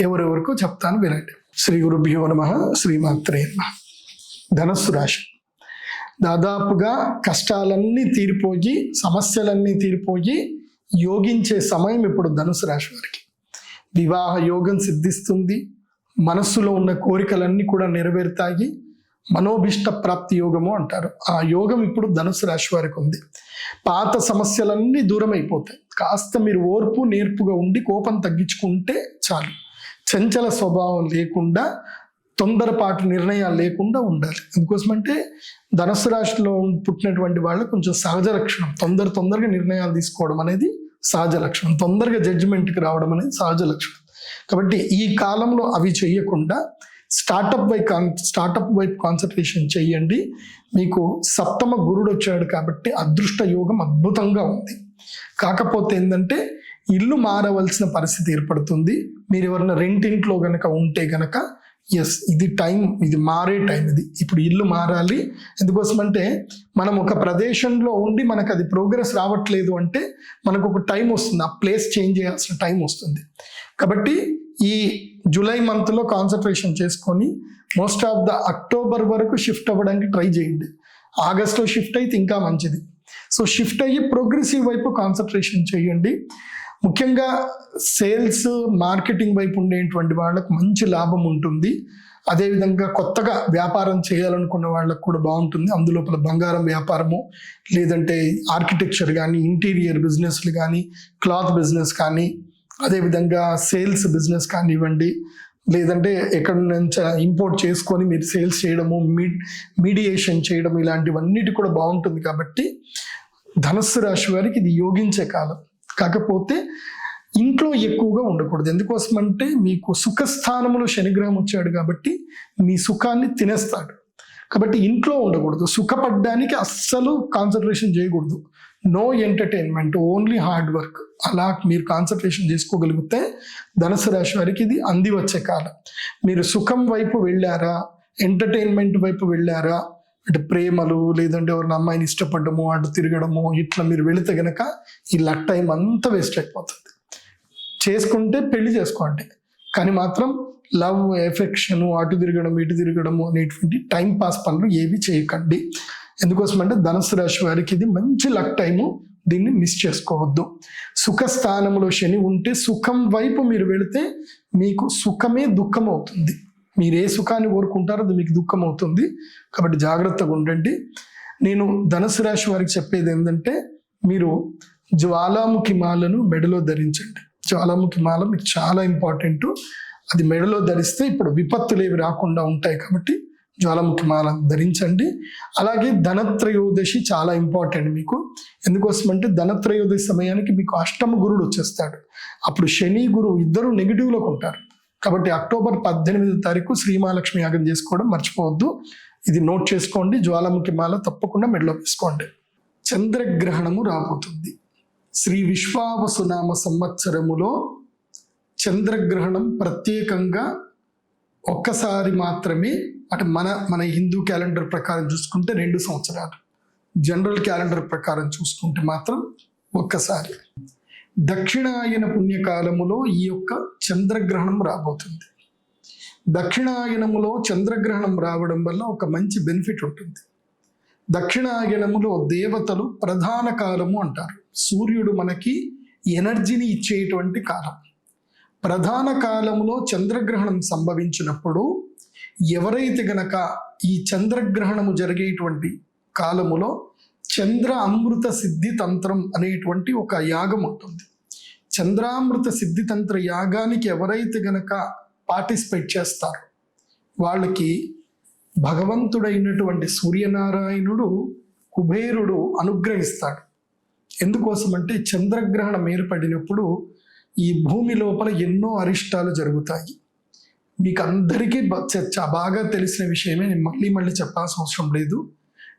ఎవరెవరికో చెప్తాను వినండి. శ్రీ గురుభ్యో నమ శ్రీమాత్రే నమ. ధనస్సు రాశి. దాదాపుగా కష్టాలన్నీ తీరిపోయి సమస్యలన్నీ తీరిపోయి యోగించే సమయం ఇప్పుడు ధనుసు రాశి వారికి. వివాహ యోగం సిద్ధిస్తుంది. మనస్సులో ఉన్న కోరికలన్నీ కూడా నెరవేరుతాయి. మనోభిష్ట ప్రాప్తి యోగము అంటారు. ఆ యోగం ఇప్పుడు ధనుసు రాశి వారికి ఉంది. పాత సమస్యలన్నీ దూరం అయిపోతాయి కాస్త మీరు ఓర్పు నేర్పుగా ఉండి కోపం తగ్గించుకుంటే చాలు. చంచల స్వభావం లేకుండా తొందరపాటు నిర్ణయాలు లేకుండా ఉండాలి. అందుకోసమంటే ధనుసు రాశిలో పుట్టినటువంటి వాళ్ళు కొంచెం సహజ లక్షణం. తొందర తొందరగా నిర్ణయాలు తీసుకోవడం అనేది సహజ లక్షణం. తొందరగా జడ్జిమెంట్కి రావడం అనేది సహజ లక్షణం. కాబట్టి ఈ కాలంలో అవి చేయకుండా స్టార్టప్ వైపు కాన్ స్టార్టప్ వైపు కాన్సన్ట్రేషన్ చేయండి. మీకు సప్తమ గురుడు వచ్చాడు కాబట్టి అదృష్ట యోగం అద్భుతంగా ఉంది. కాకపోతే ఏంటంటే ఇల్లు మారవలసిన పరిస్థితి ఏర్పడుతుంది. మీరు ఎవరైనా రెంటింట్లో కనుక ఉంటే కనుక ఎస్ ఇది టైం ఇది మారే టైం ఇది. ఇప్పుడు ఇల్లు మారాలి. ఎందుకోసం అంటే మనం ఒక ప్రదేశంలో ఉండి మనకు అది ప్రోగ్రెస్ రావట్లేదు అంటే మనకు ఒక టైం వస్తుంది. ఆ ప్లేస్ చేంజ్ చేయాల్సిన టైం వస్తుంది. కాబట్టి ఈ జూలై మంత్లో కాన్సన్ట్రేషన్ చేసుకొని మోస్ట్ ఆఫ్ ద అక్టోబర్ వరకు షిఫ్ట్ అవ్వడానికి ట్రై చేయండి. ఆగస్ట్లో షిఫ్ట్ అయితే ఇంకా మంచిది. సో షిఫ్ట్ అయ్యి ప్రోగ్రెసివ్ వైపు కాన్సన్ట్రేషన్ చేయండి. ముఖ్యంగా సేల్స్ మార్కెటింగ్ వైపు ఉండేటువంటి వాళ్ళకు మంచి లాభం ఉంటుంది. అదేవిధంగా కొత్తగా వ్యాపారం చేయాలనుకున్న వాళ్ళకు కూడా బాగుంటుంది. అందులోపల బంగారం వ్యాపారము లేదంటే ఆర్కిటెక్చర్ కానీ ఇంటీరియర్ బిజినెస్లు కానీ క్లాత్ బిజినెస్ కానీ అదేవిధంగా సేల్స్ బిజినెస్ కానివ్వండి లేదంటే ఎక్కడ నుంచి ఇంపోర్ట్ చేసుకొని మీరు సేల్స్ చేయడము మీ మీడియేషన్ చేయడం ఇలాంటివన్నిటి కూడా బాగుంటుంది కాబట్టి ధనస్సు రాశి వారికి ఇది యోగించే కాలం. కాకపోతే ఇంట్లో ఎక్కువగా ఉండకూడదు. ఎందుకోసం అంటే మీకు సుఖస్థానములో శనిగ్రహం వచ్చాడు కాబట్టి మీ సుఖాన్ని తినేస్తాడు. కాబట్టి ఇంట్లో ఉండకూడదు. సుఖపడ్డానికి అస్సలు కాన్సన్ట్రేషన్ చేయకూడదు. No entertainment only hard work అలా మీరు కాన్సన్ట్రేషన్ చేసుకోగలిగితే ధనుసు రాశి వారికి ఇది అంది వచ్చే కాలం. మీరు సుఖం వైపు వెళ్ళారా? ఎంటర్టైన్మెంట్ వైపు వెళ్ళారా? అంటే ప్రేమలు లేదంటే ఎవరిని అమ్మాయిని ఇష్టపడము అటు తిరగడము ఇట్లా మీరు వెళితే గనక ఈ లక్ టైం అంతా వేస్ట్ అయిపోతుంది. చేసుకుంటే పెళ్ళి చేసుకోండి. కానీ మాత్రం లవ్ ఎఫెక్షన్ అటు తిరగడం ఇటు తిరగడము అనేటువంటి టైం పాస్ పనులు ఏవి చేయకండి. ఎందుకోసం అంటే ధనుసు రాశి వారికి ఇది మంచి లక్ టైము. దీన్ని మిస్ చేసుకోవద్దు. సుఖస్థానంలో శని ఉంటే సుఖం వైపు మీరు వెళితే మీకు సుఖమే దుఃఖం అవుతుంది. మీరు ఏ సుఖాన్ని కోరుకుంటారో అది మీకు దుఃఖం అవుతుంది కాబట్టి జాగ్రత్తగా ఉండండి. నేను ధనుసు రాశి వారికి చెప్పేది ఏంటంటే మీరు జ్వాలాముఖి మాలను మెడలో ధరించండి. జ్వాలాముఖి మాల మీకు చాలా ఇంపార్టెంట్. అది మెడలో ధరిస్తే ఇప్పుడు విపత్తులు ఏవి రాకుండా ఉంటాయి కాబట్టి జ్వాలాముఖి మాల ధరించండి. అలాగే ధనత్రయోదశి చాలా ఇంపార్టెంట్ మీకు. ఎందుకోసం అంటే ధనత్రయోదశి సమయానికి మీకు అష్టమ గురుడు వచ్చేస్తాడు. అప్పుడు శని గురువు ఇద్దరు నెగిటివ్లోకి ఉంటారు. కాబట్టి అక్టోబర్ పద్దెనిమిది తారీఖు శ్రీమహాలక్ష్మి యాగం చేసుకోవడం మర్చిపోవద్దు. ఇది నోట్ చేసుకోండి జ్వాలాముఖి మాల తప్పకుండా మెడలో వేసుకోండి. చంద్రగ్రహణము రాబోతుంది. శ్రీ విశ్వావసునామ సంవత్సరములో చంద్రగ్రహణం ప్రత్యేకంగా ఒక్కసారి మాత్రమే అటు మన మన హిందూ క్యాలెండర్ ప్రకారం చూసుకుంటే రెండు సంవత్సరాలు. జనరల్ క్యాలెండర్ ప్రకారం చూసుకుంటే మాత్రం ఒక్కసారి. దక్షిణాయన పుణ్యకాలములో ఈ యొక్క చంద్రగ్రహణం రాబోతుంది. దక్షిణాయనములో చంద్రగ్రహణం రావడం వల్ల ఒక మంచి బెనిఫిట్ ఉంటుంది. దక్షిణాయనములో దేవతలు ప్రధాన కాలము అంటారు. సూర్యుడు మనకి ఎనర్జీని ఇచ్చేటువంటి కాలం. ప్రధాన కాలంలో చంద్రగ్రహణం సంభవించినప్పుడు ఎవరైతే గనక ఈ చంద్రగ్రహణము జరిగేటువంటి కాలములో చంద్ర అమృత సిద్ధి తంత్రం అనేటువంటి ఒక యాగం ఉంటుంది. చంద్రామృత సిద్ధి తంత్ర యాగానికి ఎవరైతే గనక పార్టిసిపేట్ చేస్తారో వాళ్ళకి భగవంతుడైనటువంటి సూర్యనారాయణుడు కుబేరుడు అనుగ్రహిస్తాడు. ఎందుకోసమంటే చంద్రగ్రహణం ఏర్పడినప్పుడు ఈ భూమి లోపల ఎన్నో అరిష్టాలు జరుగుతాయి. మీకు అందరికీ బాగా తెలిసిన విషయమే నేను మళ్ళీ మళ్ళీ చెప్పాల్సిన అవసరం లేదు.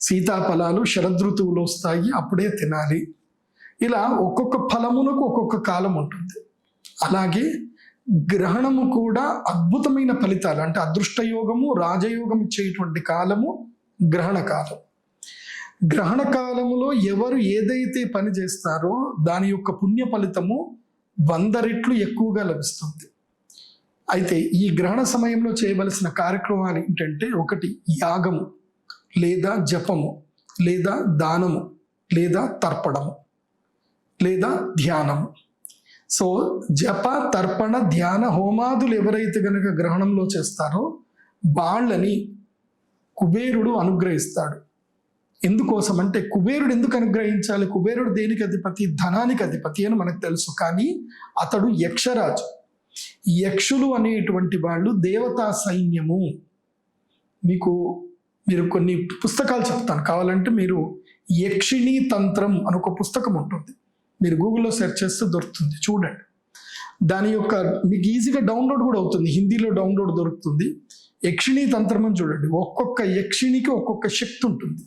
సీతాఫలాలు శరదృతువులో వస్తాయి అప్పుడే తినాలి. ఇలా ఒక్కొక్క ఫలమునకు ఒక్కొక్క కాలం ఉంటుంది. అలాగే గ్రహణము కూడా అద్భుతమైన ఫలితాలు అంటే అదృష్టయోగము రాజయోగం ఇచ్చేటువంటి కాలము గ్రహణ కాలం. గ్రహణ కాలములో ఎవరు ఏదైతే పని చేస్తారో దాని యొక్క పుణ్య ఫలితము వంద రెట్లు ఎక్కువగా లభిస్తుంది. అయితే ఈ గ్రహణ సమయంలో చేయవలసిన కార్యక్రమాలు ఏంటంటే ఒకటి యాగము. లేదా జపము లేదా దానము లేదా తర్పణము లేదా ధ్యానము. సో జప తర్పణ ధ్యాన హోమాదులు ఎవరైతే కనుక గ్రహణంలో చేస్తారో వాళ్ళని కుబేరుడు అనుగ్రహిస్తాడు. ఎందుకోసం అంటే కుబేరుడు ఎందుకు అనుగ్రహించాలి? కుబేరుడు దేనికి అధిపతి? ధనానికి అధిపతి అని మనకు తెలుసు. కానీ అతడు యక్షరాజు. యక్షులు అనేటువంటి వాళ్ళు దేవతా సైన్యము. మీకు మీరు కొన్ని పుస్తకాలు చెప్తాను. కావాలంటే మీరు యక్షిణీ తంత్రం అని ఒక పుస్తకం ఉంటుంది. మీరు గూగుల్లో సెర్చ్ చేస్తే దొరుకుతుంది. చూడండి. దాని యొక్క మీకు ఈజీగా డౌన్లోడ్ కూడా అవుతుంది. హిందీలో డౌన్లోడ్ దొరుకుతుంది. యక్షిణీ తంత్రం అని చూడండి. ఒక్కొక్క యక్షిణికి ఒక్కొక్క శక్తి ఉంటుంది.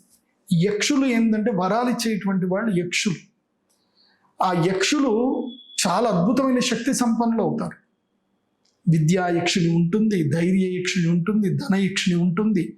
యక్షులు ఏంటంటే వరాలు ఇచ్చేటువంటి వాళ్ళు యక్షులు. ఆ యక్షులు చాలా అద్భుతమైన శక్తి సంపన్నులు అవుతారు. విద్యా యక్షిణి ఉంటుంది ధైర్య యక్షిణి ఉంటుంది ధన యక్షిణి ఉంటుంది.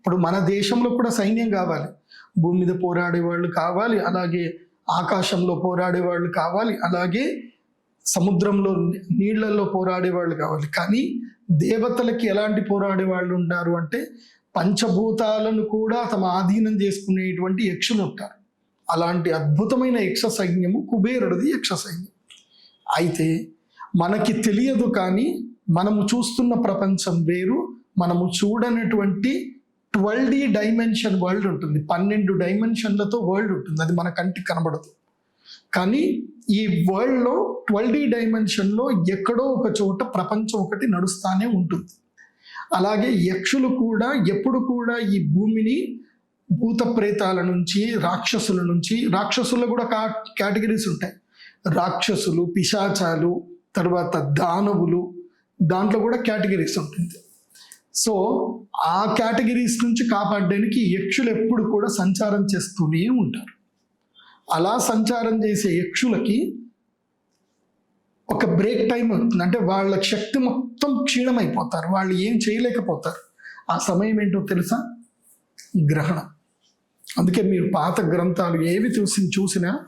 ఇప్పుడు మన దేశంలో కూడా సైన్యం కావాలి. భూమి మీద పోరాడే వాళ్ళు కావాలి అలాగే ఆకాశంలో పోరాడే వాళ్ళు కావాలి అలాగే సముద్రంలో నీళ్ళలో పోరాడే వాళ్ళు కావాలి. కానీ దేవతలకి ఎలాంటి పోరాడే వాళ్ళు ఉంటారు అంటే పంచభూతాలను కూడా తమ ఆధీనం చేసుకునేటువంటి యక్షులు ఉంటారు. అలాంటి అద్భుతమైన యక్ష సైన్యము కుబేరుడిది యక్ష సైన్యం. అయితే మనకి తెలియదు కానీ మనము చూస్తున్న ప్రపంచం వేరు మనము చూడనటువంటి ట్వెల్వ్ డి డైమెన్షన్ వరల్డ్ ఉంటుంది. పన్నెండు డైమెన్షన్లతో వరల్డ్ ఉంటుంది. అది మన కంటికి కనబడదు. కానీ ఈ వరల్డ్లో ట్వెల్వ్ డి డైమెన్షన్లో ఎక్కడో ఒక చోట ప్రపంచం ఒకటి నడుస్తానే ఉంటుంది. అలాగే యక్షులు కూడా ఎప్పుడు కూడా ఈ భూమిని భూత ప్రేతాల నుంచి రాక్షసుల నుంచి రాక్షసుల్లో కూడా కా కేటగిరీస్ ఉంటాయి. రాక్షసులు పిశాచాలు తర్వాత దానవులు దాంట్లో కూడా కేటగిరీస్ ఉంటుంది. సో ఆ కేటగిరీస్ నుంచి కాపాడడానికి యక్షులు ఎప్పుడు కూడా సంచారం చేస్తూనే ఉంటారు. అలా సంచారం చేసే యక్షులకి ఒక బ్రేక్ టైం అవుతుంది అంటే వాళ్ళ శక్తి మొత్తం క్షీణమైపోతారు. వాళ్ళు ఏం చేయలేకపోతారు. ఆ సమయం ఏంటో తెలుసా? గ్రహణం. అందుకే మీరు పాత గ్రంథాలు ఏవి చూసి చూసినా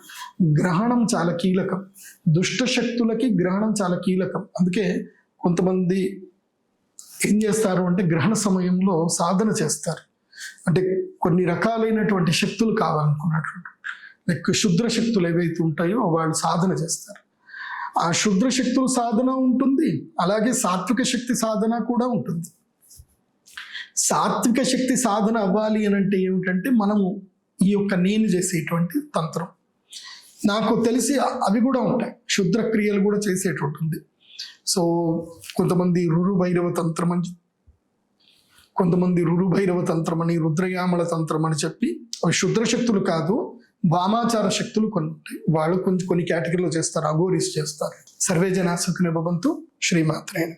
గ్రహణం చాలా కీలకం. దుష్ట శక్తులకి గ్రహణం చాలా కీలకం. అందుకే కొంతమంది ఏం చేస్తారు అంటే గ్రహణ సమయంలో సాధన చేస్తారు. అంటే కొన్ని రకాలైనటువంటి శక్తులు కావాలనుకున్నటువంటి లైక్ శుద్ర శక్తులు ఏవైతే ఉంటాయో వాళ్ళు సాధన చేస్తారు. ఆ శుద్ర శక్తుల సాధన ఉంటుంది అలాగే సాత్విక శక్తి సాధన కూడా ఉంటుంది. సాత్విక శక్తి సాధన అవ్వాలి అని అంటే ఏమిటంటే మనము ఈ యొక్క నేను చేసేటువంటి తంత్రం. నాకు తెలిసి అవి కూడా ఉంటాయి క్షుద్ర క్రియలు కూడా చేసేటువంటి సో కొంతమంది రురు భైరవ తంత్రం అని కొంతమంది రురు భైరవ తంత్రం అని రుద్రయామల తంత్రం అని చెప్పి అవి శుద్ర శక్తులు కాదు వామాచార శక్తులు కొన్ని ఉంటాయి. వాళ్ళు కొంచెం కొన్ని కేటగిరీలో చేస్తారు అఘోరీస్ చేస్తారు. సర్వే జనా భవంతు శ్రీమాత్రేణ